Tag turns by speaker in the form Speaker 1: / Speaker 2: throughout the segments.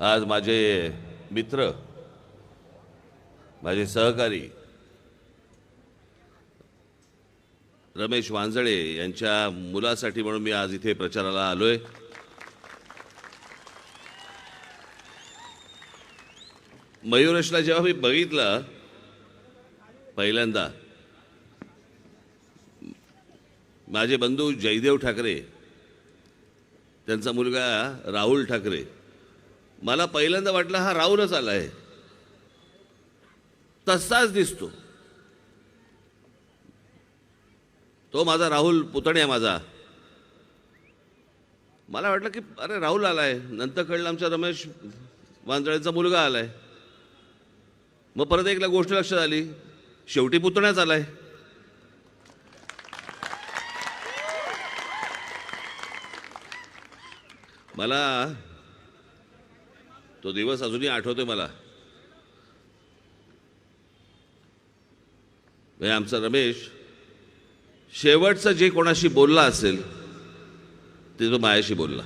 Speaker 1: आज माझे मित्र माझे सहकारी रमेश वांजळे यांच्या मुलासाठी म्हणून मी आज इथे प्रचाराला आलोय. मयुरेशला जेव्हा मी बघितलं पहिल्यांदा माझे बंधू जयदेव ठाकरे त्यांचा मुलगा राहुल ठाकरे मला पहिल्यांदा वाटलं हा राहुलच आला आहे. तसाच दिसतो. तो माझा राहुल पुतण्या माझा. मला वाटलं की अरे राहुल आला आहे नंतर कळलं आमचा रमेश वांजळेचा मुलगा आला आहे मग परत एकला गोष्ट लक्षात आली. शेवटी पुतण्याच आला आहे मला तो दिवस अजूनही आठवतोय मला. आमचा रमेश शेवटचं जे कोणाशी बोलला असेल ते तो मायाशी बोलला.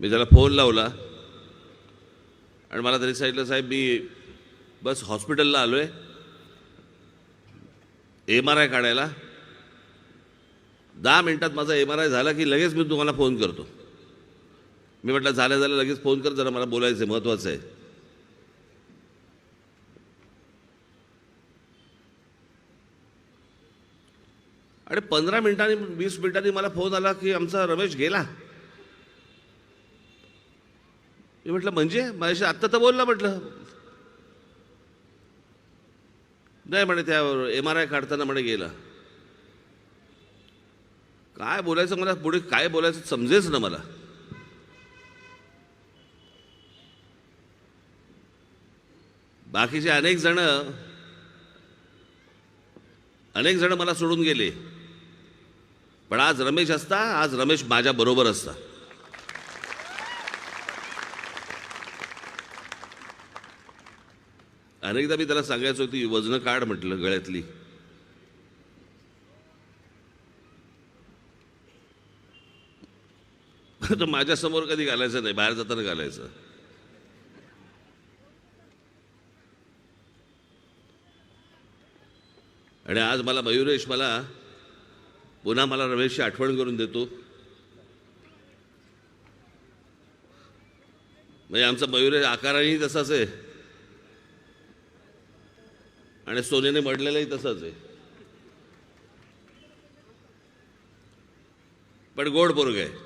Speaker 1: मी त्याला फोन लावला आणि मला तरी सांगितलं साहेब मी बस हॉस्पिटलला आलो आहे एम आर आय काढायला. दहा मिनटात माझा एम आर आय झाला की लगेच मी तुम्हाला फोन करतो. मी म्हटलं झालं झालं लगेच फोन कर जरा मला बोलायचं आहे महत्त्वाचं आहे. आणि पंधरा मिनिटांनी वीस मिनिटांनी मला फोन आला की आमचा रमेश गेला. मी म्हटलं म्हणजे? माझ्याशी आत्ता तर बोलला म्हटलं. नाही म्हणे त्या एम आर आय काढताना म्हणे गेला. काय बोलायचं मला? पुढे काय बोलायचं समजेच ना मला. बाकीचे अनेक जण अनेक जण मला सोडून गेले. पण आज रमेश असता आज रमेश माझ्या बरोबर असता. अनेकदा मी त्याला सांगायचो ती वजनं काढ म्हटलं गळ्यातली. तर माझ्यासमोर कधी घालायचं नाही बाहेर जाताना घालायचं. आणि आज मला मयुरेश मला पुन्हा मला रमेशची आठवण करून देतो. म्हणजे आमचा मयुरेश आकारानेही तसाच आहे. आणि सोन्याने मडलेलाही तसाच आहे. पण गोड पोरग आहे.